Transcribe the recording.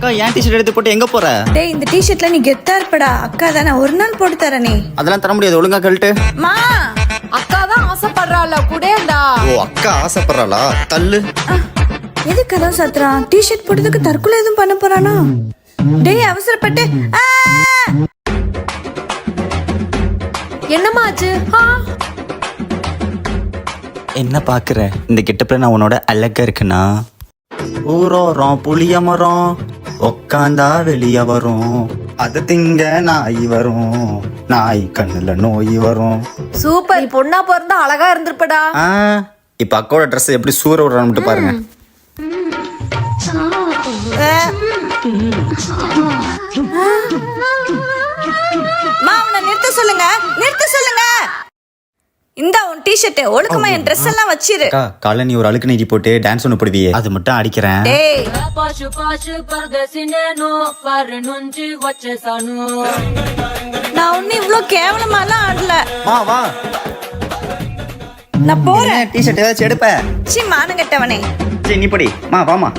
அக்கா ஏன் டிஷர்ட் எடுத்து போட்டு எங்க போற? டேய் இந்த டிஷர்ட்ல நீ கெத்தா இருப்படா. அக்கா தானே ஒரு நாள் போட்டு தரேனே. அதெல்லாம் தர முடியாது ஒழுங்கா கழட்டு மா அக்கா தான் ஆசைப்படுறாள் கூடேண்டா ஓ அக்கா ஆசைப்படுறாளா? தள்ளு. எது கதவு சாத்துறான்? டிஷர்ட் போட்டதுக்கு தற்கொலை எதுவும் பண்ண போறானா? டேய் அவசரப்பட்டு. ஆ! என்னம்மா ஆச்சு? ஆ, என்ன பாக்குற? இந்த கெட்டப்ல நான் உன்னோட அழகா இருக்குன்னா ஊரோரம் புளிய மரம் உக்காந்தா வெளிய வரும் அது திங்க நாய் வரும் நாய் கண்ணுல நோய் வரும் சூப்பர் பொண்ணா பிறந்தா அழகா இருந்திருப்படா ஆ, இப்ப அக்காவோட ட்ரெஸ் எப்படி சூற விடுறான்னு மட்டும் பாருங்க மா அவனை நிறுத்த சொல்லுங்க நிறுத்த சொல்லுங்க டிஷர்ட் ஒழுக்கமா என் ட்ரெஸ் எல்லாம் வச்சிரு அக்கா காலைல நீ ஒரு அழுக்கு நீட்டி போட்டு டான்ஸ் ஒன்று போடுவியே அது மட்டும் அடிக்கிறேன் டேய் పాశు పాశు పరదేశి నేను వారి నుంచి వచ్చేసాను நான் ஒன்னும் இவ்ளோ கேவலமாலாம் ஆடல வா வா நான் போறேன் டிஷர்ட் ஏதாச்சும் எடுப்ப சி மானங்கட்டவனே சரி நீ படி மா வாமா